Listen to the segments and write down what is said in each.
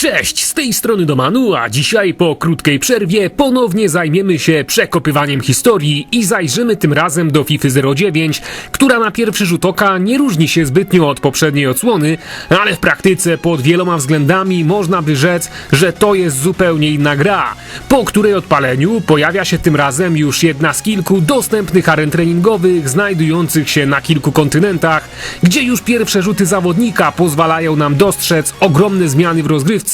Cześć, z tej strony Domanu, a dzisiaj po krótkiej przerwie ponownie zajmiemy się przekopywaniem historii i zajrzymy tym razem do FIFA 09, która na pierwszy rzut oka nie różni się zbytnio od poprzedniej odsłony, ale w praktyce pod wieloma względami można by rzec, że to jest zupełnie inna gra, po której odpaleniu pojawia się tym razem już jedna z kilku dostępnych aren treningowych znajdujących się na kilku kontynentach, gdzie już pierwsze rzuty zawodnika pozwalają nam dostrzec ogromne zmiany w rozgrywce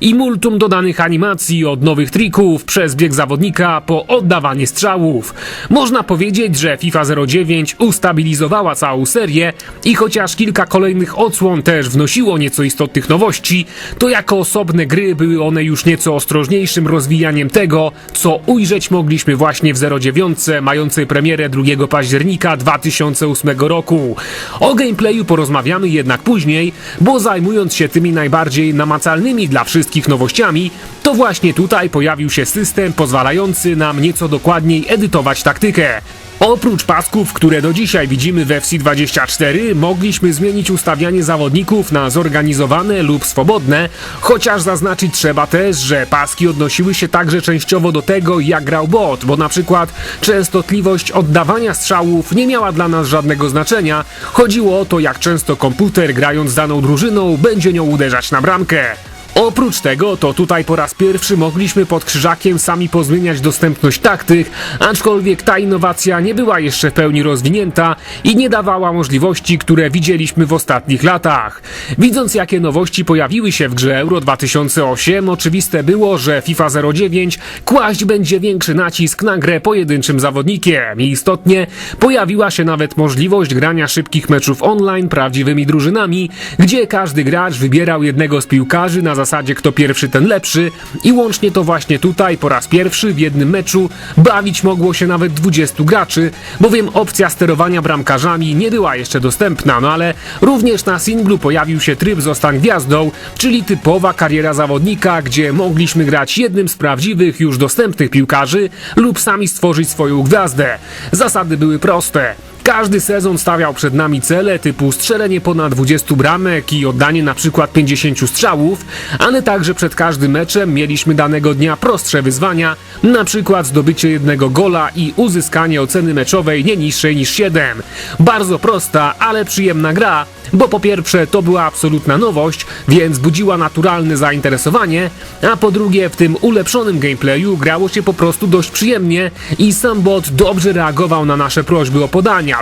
i multum dodanych animacji od nowych trików przez bieg zawodnika po oddawanie strzałów. Można powiedzieć, że FIFA 09 ustabilizowała całą serię i chociaż kilka kolejnych odsłon też wnosiło nieco istotnych nowości, to jako osobne gry były one już nieco ostrożniejszym rozwijaniem tego, co ujrzeć mogliśmy właśnie w 09 mającej premierę 2 października 2008 roku. O gameplayu porozmawiamy jednak później, bo zajmując się tymi najbardziej namacalnymi dla wszystkich nowościami, to właśnie tutaj pojawił się system pozwalający nam nieco dokładniej edytować taktykę. Oprócz pasków, które do dzisiaj widzimy we FC24, mogliśmy zmienić ustawianie zawodników na zorganizowane lub swobodne, chociaż zaznaczyć trzeba też, że paski odnosiły się także częściowo do tego, jak grał bot, bo na przykład częstotliwość oddawania strzałów nie miała dla nas żadnego znaczenia. Chodziło o to, jak często komputer grając z daną drużyną będzie nią uderzać na bramkę. Oprócz tego, to tutaj po raz pierwszy mogliśmy pod krzyżakiem sami pozmieniać dostępność taktyk, aczkolwiek ta innowacja nie była jeszcze w pełni rozwinięta i nie dawała możliwości, które widzieliśmy w ostatnich latach. Widząc jakie nowości pojawiły się w grze Euro 2008, oczywiste było, że FIFA 09 kłaść będzie większy nacisk na grę pojedynczym zawodnikiem i istotnie pojawiła się nawet możliwość grania szybkich meczów online prawdziwymi drużynami, gdzie każdy gracz wybierał jednego z piłkarzy na zasadzie kto pierwszy ten lepszy i łącznie to właśnie tutaj po raz pierwszy w jednym meczu bawić mogło się nawet 20 graczy, bowiem opcja sterowania bramkarzami nie była jeszcze dostępna, no ale również na singlu pojawił się tryb zostań gwiazdą, czyli typowa kariera zawodnika, gdzie mogliśmy grać jednym z prawdziwych już dostępnych piłkarzy lub sami stworzyć swoją gwiazdę. Zasady były proste. Każdy sezon stawiał przed nami cele typu strzelenie ponad 20 bramek i oddanie na przykład 50 strzałów, ale także przed każdym meczem mieliśmy danego dnia prostsze wyzwania, na przykład zdobycie jednego gola i uzyskanie oceny meczowej nie niższej niż 7. Bardzo prosta, ale przyjemna gra, bo po pierwsze to była absolutna nowość, więc budziła naturalne zainteresowanie, a po drugie w tym ulepszonym gameplayu grało się po prostu dość przyjemnie i sam bot dobrze reagował na nasze prośby o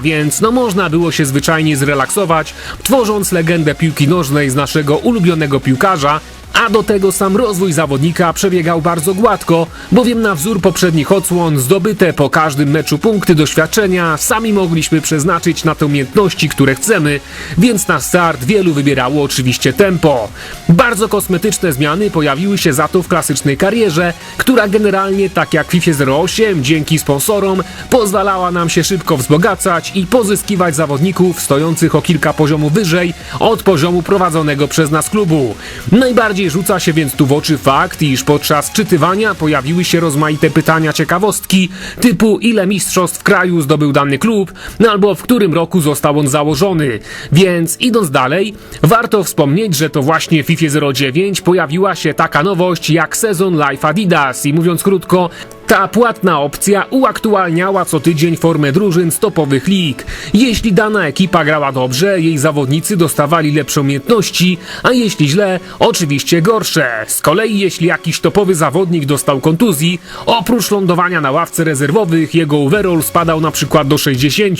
więc no można było się zwyczajnie zrelaksować, tworząc legendę piłki nożnej z naszego ulubionego piłkarza, a do tego sam rozwój zawodnika przebiegał bardzo gładko, bowiem na wzór poprzednich odsłon zdobyte po każdym meczu punkty doświadczenia sami mogliśmy przeznaczyć na te umiejętności, które chcemy, więc na start wielu wybierało oczywiście tempo. Bardzo kosmetyczne zmiany pojawiły się za to w klasycznej karierze, która generalnie, tak jak w FIFA 08, dzięki sponsorom, pozwalała nam się szybko wzbogacać i pozyskiwać zawodników stojących o kilka poziomów wyżej od poziomu prowadzonego przez nas klubu. Najbardziej rzuca się więc tu w oczy fakt, iż podczas czytywania pojawiły się rozmaite pytania ciekawostki, typu ile mistrzostw kraju zdobył dany klub, no albo w którym roku został on założony. Więc idąc dalej, warto wspomnieć, że to właśnie w FIFA 09 pojawiła się taka nowość jak sezon Live Adidas i mówiąc krótko, ta płatna opcja uaktualniała co tydzień formę drużyn z topowych lig. Jeśli dana ekipa grała dobrze, jej zawodnicy dostawali lepsze umiejętności, a jeśli źle, oczywiście gorsze. Z kolei jeśli jakiś topowy zawodnik dostał kontuzji, oprócz lądowania na ławce rezerwowych, jego overall spadał na przykład do 60.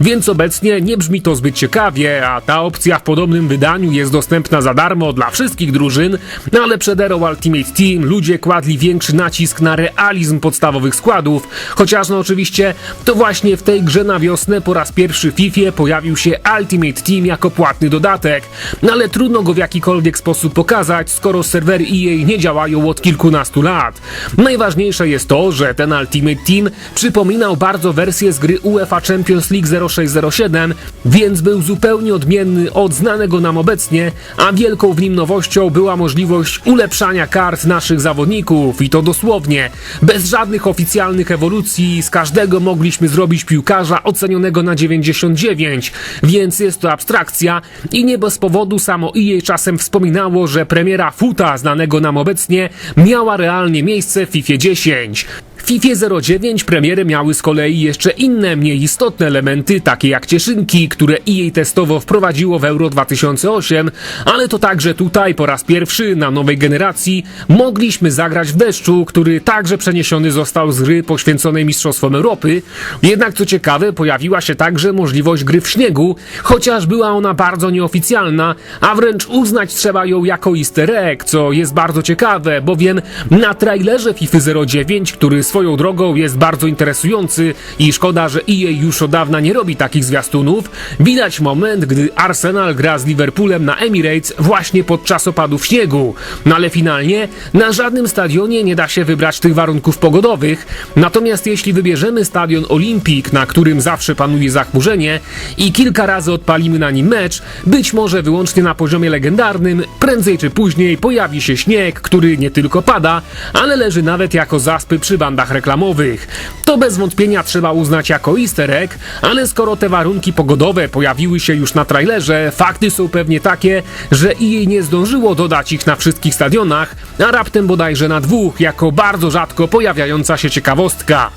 Więc obecnie nie brzmi to zbyt ciekawie, a ta opcja w podobnym wydaniu jest dostępna za darmo dla wszystkich drużyn, ale przed Aero Ultimate Team ludzie kładli większy nacisk na realizm podstawowych składów, chociaż no oczywiście to właśnie w tej grze na wiosnę po raz pierwszy w FIFA pojawił się Ultimate Team jako płatny dodatek, no ale trudno go w jakikolwiek sposób pokazać, skoro serwery EA nie działają od kilkunastu lat. Najważniejsze jest to, że ten Ultimate Team przypominał bardzo wersję z gry UEFA Champions League 0607, więc był zupełnie odmienny od znanego nam obecnie, a wielką w nim nowością była możliwość ulepszania kart naszych zawodników i to dosłownie, bez żadnych oficjalnych ewolucji, z każdego mogliśmy zrobić piłkarza ocenionego na 99, więc jest to abstrakcja i nie bez powodu samo EA czasem wspominało, że premiera Futa, znanego nam obecnie, miała realnie miejsce w FIFA 10. FIFA 09 premiery miały z kolei jeszcze inne, mniej istotne elementy, takie jak cieszynki, które EA testowo wprowadziło w Euro 2008, ale to także tutaj po raz pierwszy na nowej generacji mogliśmy zagrać w deszczu, który także przeniesiony został z gry poświęconej Mistrzostwom Europy. Jednak co ciekawe, pojawiła się także możliwość gry w śniegu, chociaż była ona bardzo nieoficjalna, a wręcz uznać trzeba ją jako easter egg, co jest bardzo ciekawe, bowiem na trailerze FIFA 09, który swoją drogą jest bardzo interesujący i szkoda, że EA już od dawna nie robi takich zwiastunów, widać moment, gdy Arsenal gra z Liverpoolem na Emirates właśnie podczas opadów śniegu. No ale finalnie na żadnym stadionie nie da się wybrać tych warunków pogodowych, natomiast jeśli wybierzemy stadion Olimpik, na którym zawsze panuje zachmurzenie i kilka razy odpalimy na nim mecz, być może wyłącznie na poziomie legendarnym, prędzej czy później pojawi się śnieg, który nie tylko pada, ale leży nawet jako zaspy przy bandach reklamowych. To bez wątpienia trzeba uznać jako easter egg, ale skoro te warunki pogodowe pojawiły się już na trailerze, fakty są pewnie takie, że EA nie zdążyło dodać ich na wszystkich stadionach, a raptem bodajże na dwóch, jako bardzo rzadko pojawiająca się ciekawostka.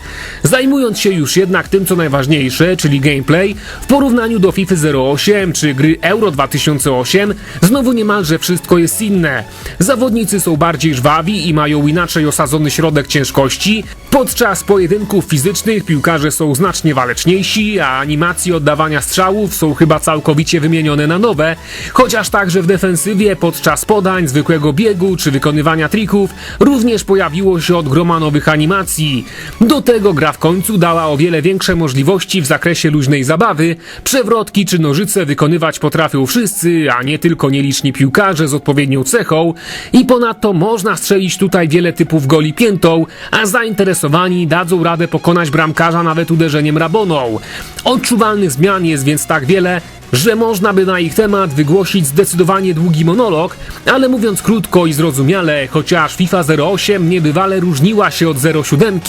Zajmując się już jednak tym, co najważniejsze, czyli gameplay, w porównaniu do FIFA 08 czy gry Euro 2008, znowu niemalże wszystko jest inne. Zawodnicy są bardziej żwawi i mają inaczej osadzony środek ciężkości. Podczas pojedynków fizycznych piłkarze są znacznie waleczniejsi, a animacje oddawania strzałów są chyba całkowicie wymienione na nowe, chociaż także w defensywie podczas podań, zwykłego biegu czy wykonywania trików również pojawiło się od groma nowych animacji. Do tego gra w końcu dała o wiele większe możliwości w zakresie luźnej zabawy. Przewrotki czy nożyce wykonywać potrafią wszyscy, a nie tylko nieliczni piłkarze z odpowiednią cechą. I ponadto można strzelić tutaj wiele typów goli piętą, a zainteresowani dadzą radę pokonać bramkarza nawet uderzeniem raboną. Odczuwalnych zmian jest więc tak wiele, że można by na ich temat wygłosić zdecydowanie długi monolog, ale mówiąc krótko i zrozumiale, chociaż FIFA 08 niebywale różniła się od 07,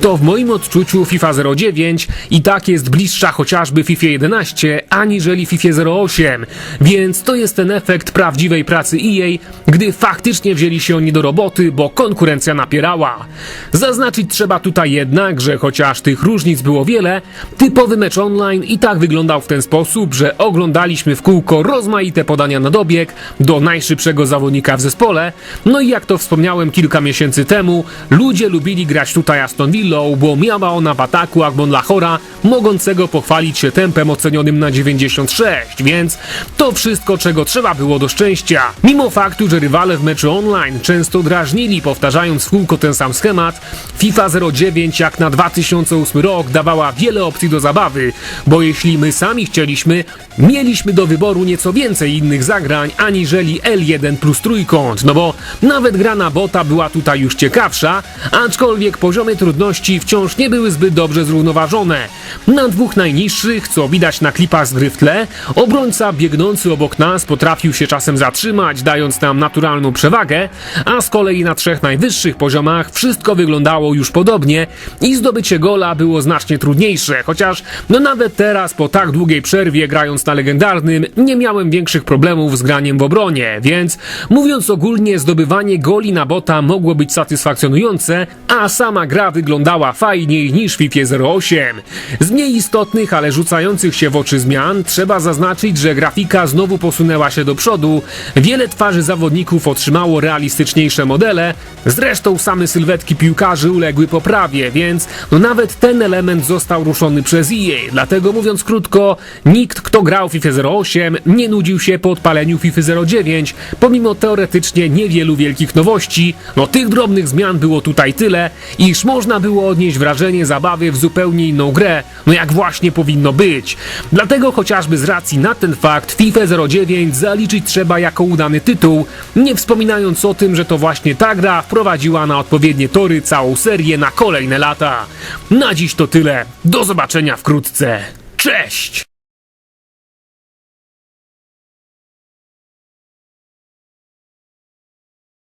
to w moim odczuciu FIFA 09 i tak jest bliższa chociażby FIFA 11 aniżeli FIFA 08, więc to jest ten efekt prawdziwej pracy EA, gdy faktycznie wzięli się oni do roboty, bo konkurencja napierała. Zaznaczyć trzeba tutaj jednak, że chociaż tych różnic było wiele, typowy mecz online i tak wyglądał w ten sposób, że oglądaliśmy w kółko rozmaite podania na dobieg do najszybszego zawodnika w zespole. No i jak to wspomniałem kilka miesięcy temu, ludzie lubili grać tutaj Aston Villą, bo miała ona w ataku Agbon Lachora, mogącego pochwalić się tempem ocenionym na 96, więc to wszystko, czego trzeba było do szczęścia. Mimo faktu, że rywale w meczu online często drażnili, powtarzając w kółko ten sam schemat, FIFA 09 jak na 2008 rok dawała wiele opcji do zabawy, bo jeśli my sami chcieliśmy, mieliśmy do wyboru nieco więcej innych zagrań aniżeli L1 plus trójkąt, no bo nawet gra na bota była tutaj już ciekawsza, aczkolwiek poziomy trudności wciąż nie były zbyt dobrze zrównoważone. Na dwóch najniższych, co widać na klipach z gry w tle, obrońca biegnący obok nas potrafił się czasem zatrzymać, dając nam naturalną przewagę, a z kolei na trzech najwyższych poziomach wszystko wyglądało już podobnie i zdobycie gola było znacznie trudniejsze, chociaż no nawet teraz po tak długiej przerwie grając na legendarnym nie miałem większych problemów z graniem w obronie, więc mówiąc ogólnie zdobywanie goli na bota mogło być satysfakcjonujące, a sama gra wyglądała fajniej niż w FIFA 08. Z mniej istotnych, ale rzucających się w oczy zmian trzeba zaznaczyć, że grafika znowu posunęła się do przodu, wiele twarzy zawodników otrzymało realistyczniejsze modele, zresztą same sylwetki piłkarzy uległy poprawie, więc no nawet ten element został ruszony przez EA, dlatego mówiąc krótko, nikt kto grał w FIFA 08 nie nudził się po odpaleniu FIFA 09, pomimo teoretycznie niewielu wielkich nowości, no tych drobnych zmian było tutaj tyle, iż można było odnieść wrażenie zabawy w zupełnie inną grę, no jak właśnie powinno być. Dlatego chociażby z racji na ten fakt FIFA 09 zaliczyć trzeba jako udany tytuł, nie wspominając o tym, że to właśnie ta gra wprowadziła na odpowiednie tory całą serię na kolejne lata. Na dziś to tyle. Do zobaczenia wkrótce. Cześć!